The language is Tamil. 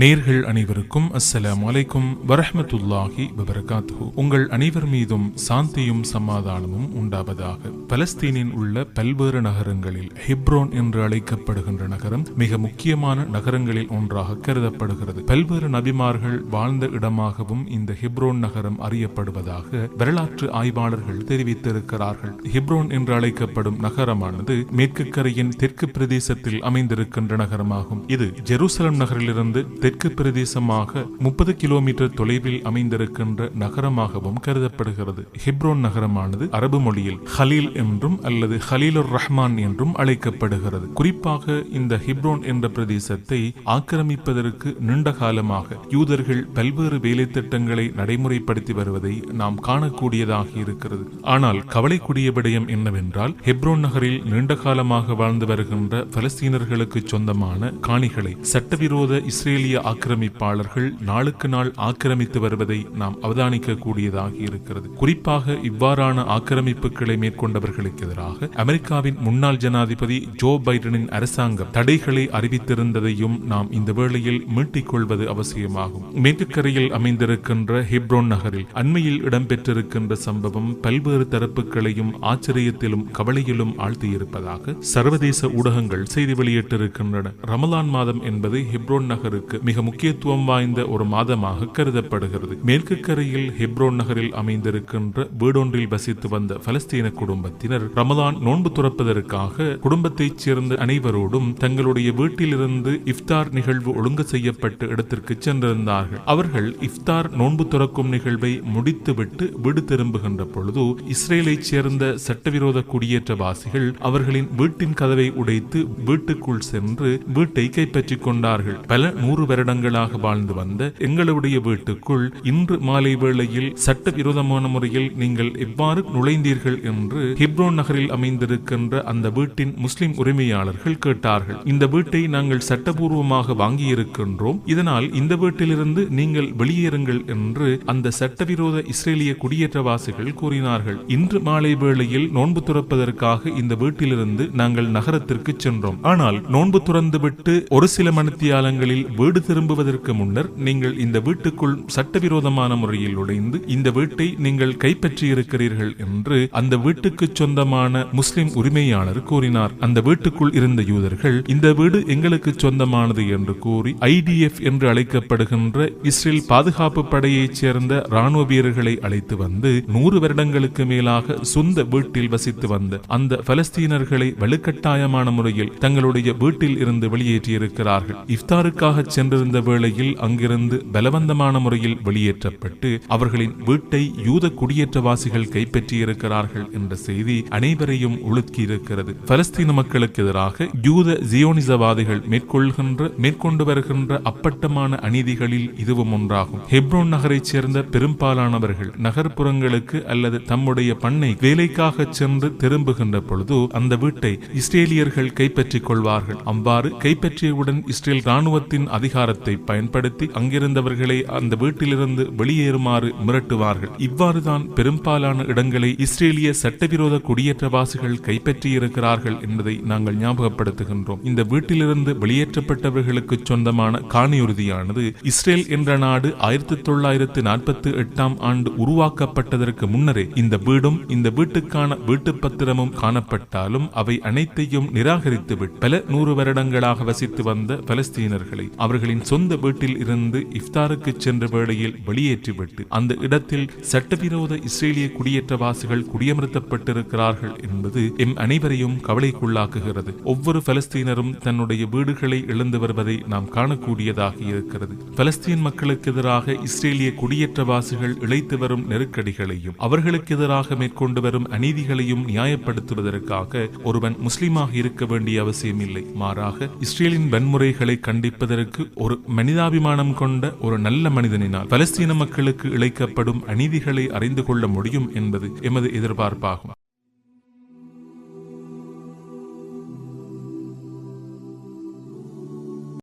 நேர்கள் அனைவருக்கும் அஸ்ஸலாம் வலைக்கும் வரஹமத்துல்லாஹி வபரகாத்து உங்கள் அனைவர் மீதும் சாந்தியும் சமாதானமும் உண்டாவதாக. பலஸ்தீனில் உள்ள பல்வேறு நகரங்களில் ஹிப்ரோன் என்று அழைக்கப்படுகின்ற நகரம் மிக முக்கியமான நகரங்களில் ஒன்றாக கருதப்படுகிறது. பல்வேறு நபிமார்கள் வாழ்ந்த இடமாகவும் இந்த ஹிப்ரோன் நகரம் அறியப்படுவதாக வரலாற்று ஆய்வாளர்கள் தெரிவித்திருக்கிறார்கள். ஹிப்ரோன் என்று அழைக்கப்படும் நகரமானது மேற்கு கரையின் தெற்கு பிரதேசத்தில் அமைந்திருக்கின்ற நகரமாகும். இது ஜெருசலம் நகரிலிருந்து தெற்கு பிரதேசமாக முப்பது கிலோமீட்டர் தொலைவில் அமைந்திருக்கின்ற நகரமாகவும் கருதப்படுகிறது. ஹிப்ரோன் நகரமானது அரபு மொழியில் ஹலீல் என்றும் அல்லது ஹலீலுர் ரஹ்மான் என்றும் அழைக்கப்படுகிறது. குறிப்பாக இந்த ஹிப்ரோன் என்ற பிரதேசத்தை ஆக்கிரமிப்பதற்கு நீண்ட காலமாக யூதர்கள் பல்வேறு வேலை திட்டங்களை நடைமுறைப்படுத்தி வருவதை நாம் காணக்கூடியதாக இருக்கிறது. ஆனால் கவலைக்குரிய விடயம் என்னவென்றால் ஹெப்ரோன் நகரில் நீண்ட காலமாக வாழ்ந்து வருகின்ற பலஸ்தீனர்களுக்கு சொந்தமான காணிகளை சட்டவிரோத இஸ்ரேலிய ஆக்கிரமிப்பாளர்கள் நாளுக்கு நாள் ஆக்கிரமித்து வருவதை நாம் அவதானிக்க கூடியதாக இருக்கிறது. குறிப்பாக இவ்வாறான ஆக்கிரமிப்புகளை மேற்கொண்டவர்களுக்கு எதிராக அமெரிக்காவின் முன்னாள் ஜனாதிபதி ஜோ பைடனின் அரசாங்கம் தடைகளை அறிவித்திருந்ததையும் நாம் இந்த வேளையில் மீட்டிக் கொள்வது அவசியமாகும். மேற்குக்கரையில் அமைந்திருக்கின்ற ஹிப்ரோன் நகரில் அண்மையில் இடம்பெற்றிருக்கின்ற சம்பவம் பல்வேறு தரப்புகளையும் ஆச்சரியத்திலும் கவலையிலும் ஆழ்த்தியிருப்பதாக சர்வதேச ஊடகங்கள் செய்தி வெளியிட்டிருக்கின்றன. ரமலான் மாதம் என்பது ஹிப்ரோன் நகருக்கு மிக முக்கியத்துவம் வாய்ந்த ஒரு மாதமாக கருதப்படுகிறது. மேற்கு கரையில் ஹெப்ரோன் நகரில் அமைந்திருக்கின்ற வீடொன்றில் வசித்து வந்த பலஸ்தீன குடும்பத்தினர் ரமதான் நோன்பு துறப்பதற்காக குடும்பத்தைச் சேர்ந்த அனைவரோடும் தங்களுடைய வீட்டிலிருந்து இஃப்தார் நிகழ்வு ஒழுங்கு செய்யப்பட்ட இடத்திற்கு சென்றிருந்தார்கள். அவர்கள் இஃப்தார் நோன்பு துறக்கும் நிகழ்வை முடித்துவிட்டு வீடு திரும்புகின்ற பொழுது இஸ்ரேலைச் சேர்ந்த சட்டவிரோத குடியேற்றவாசிகள் அவர்களின் வீட்டின் கதவை உடைத்து வீட்டுக்குள் சென்று வீட்டை கைப்பற்றிக் கொண்டார்கள். பல நூறு வருடங்களாக வாழ்ந்து வந்த எங்களுடைய வீட்டுக்குள் இன்று மாலை வேளையில் சட்டவிரோதமான முறையில் நீங்கள் எவ்வாறு நுழைந்தீர்கள் என்று ஹிப்ரோன் நகரில் அமைந்திருக்கின்ற அந்த வீட்டின் முஸ்லிம் உரிமையாளர்கள் கேட்டார்கள். இந்த வீட்டை நாங்கள் சட்டபூர்வமாக வாங்கியிருக்கின்றோம். இதனால் இந்த வீட்டிலிருந்து நீங்கள் வெளியேறுங்கள் என்று அந்த சட்டவிரோத இஸ்ரேலிய குடியேற்றவாசிகள் கூறினார்கள். இன்று மாலை வேளையில் நோன்பு துறப்பதற்காக இந்த வீட்டிலிருந்து நாங்கள் நகரத்திற்கு சென்றோம். ஆனால் நோன்பு துறந்துவிட்டு ஒரு சில மணித்தியாலங்களில் வீடு திரும்புவதற்கு முன்னர் நீங்கள் இந்த வீட்டுக்குள் சட்டவிரோதமான முறையில் நுழைந்து இந்த வீட்டை நீங்கள் கைப்பற்றி இருக்கிறீர்கள் என்று அந்த வீட்டுக்கு சொந்தமான முஸ்லிம் உரிமையாளர் கூறினார். அந்த வீட்டுக்குள் இருந்த யூதர்கள் இந்த வீடு எங்களுக்கு சொந்தமானது என்று கூறி ஐடிஎஃப் என்று அழைக்கப்படுகின்ற இஸ்ரேல் பாதுகாப்பு படையைச் சேர்ந்த ராணுவ வீரர்களை அழைத்து வந்து நூறு வருடங்களுக்கு மேலாக சொந்த வீட்டில் வசித்து வந்த அந்த பலஸ்தீனர்களை வலுக்கட்டாயமான முறையில் தங்களுடைய வீட்டில் இருந்து வெளியேற்றியிருக்கிறார்கள். இஃப்தாருக்காக சென்றிருந்த வேளையில் அங்கிருந்து பலவந்தமான முறையில் வெளியேற்றப்பட்டு அவர்களின் வீட்டை யூத குடியேற்றவாசிகள் கைப்பற்றியிருக்கிறார்கள் என்ற செய்தி அனைவரையும் உலுக்கியிருக்கிறது. பலஸ்தீன மக்களுக்கு எதிராக யூத ஜியோனிசவாதிகள் மேற்கொள்கின்ற மேற்கொண்டு வருகின்ற அப்பட்டமான அநீதிகளில் இதுவும் ஒன்றாகும். ஹெப்ரோன் நகரைச் சேர்ந்த பெரும்பாலானவர்கள் நகர்ப்புறங்களுக்கு அல்லது தம்முடைய பண்ணை வேலைக்காக சென்று திரும்புகின்ற பொழுது அந்த வீட்டை இஸ்ரேலியர்கள் கைப்பற்றிக் கொள்வார்கள். அவ்வாறு கைப்பற்றியவுடன் இஸ்ரேல் ராணுவத்தின் அதிகாரத்தை பயன்படுத்தி அங்கிருந்தவர்களை அந்த வீட்டிலிருந்து வெளியேறுமாறு மிரட்டுவார்கள். இவ்வாறுதான் பெரும்பாலான இடங்களை இஸ்ரேலிய சட்டவிரோத குடியேற்றவாசிகள் கைப்பற்றியிருக்கிறார்கள் என்பதை நாங்கள் ஞாபகப்படுத்துகின்றோம். இந்த வீட்டிலிருந்து வெளியேற்றப்பட்டவர்களுக்கு சொந்தமான காணியுறுதியானது இஸ்ரேல் என்ற நாடு ஆயிரத்தி தொள்ளாயிரத்து நாற்பத்தி எட்டாம் ஆண்டு உருவாக்கப்பட்டதற்கு முன்னரே இந்த வீடும் இந்த வீட்டுக்கான வீட்டு பத்திரமும் காணப்பட்டாலும் அவை அனைத்தையும் நிராகரித்துவிட்டு பல நூறு வருடங்களாக வசித்து வந்த பலஸ்தீனர்களை. அவர்கள் அவர்களின் சொந்த வீட்டில் இருந்து இஃப்தாருக்கு சென்ற வேளையில் வெளியேற்றிவிட்டு அந்த இடத்தில் சட்டவிரோத இஸ்ரேலிய குடியேற்றவாசிகள் குடியமர்த்தப்பட்டிருக்கிறார்கள் என்பது எம் அனைவரையும் கவலைக்குள்ளாக்குகிறது. ஒவ்வொரு பலஸ்தீனரும் தன்னுடைய வீடுகளை இழந்து வருவதை நாம் காணக்கூடியதாக இருக்கிறது. பலஸ்தீன் மக்களுக்கு எதிராக இஸ்ரேலிய குடியேற்றவாசிகள் இழைத்து வரும் நெருக்கடிகளையும் அவர்களுக்கு எதிராக மேற்கொண்டு வரும் அநீதிகளையும் நியாயப்படுத்துவதற்காக ஒருவன் முஸ்லிமாக இருக்க வேண்டிய அவசியமில்லை. மாறாக இஸ்ரேலின் வன்முறைகளை கண்டிப்பதற்கு ஒரு மனிதாபிமானம் கொண்ட ஒரு நல்ல மனிதனினால் பலஸ்தீன மக்களுக்கு இழைக்கப்படும் அநீதிகளை அறிந்து கொள்ள முடியும் என்பது எமது எதிர்பார்ப்பாகும்.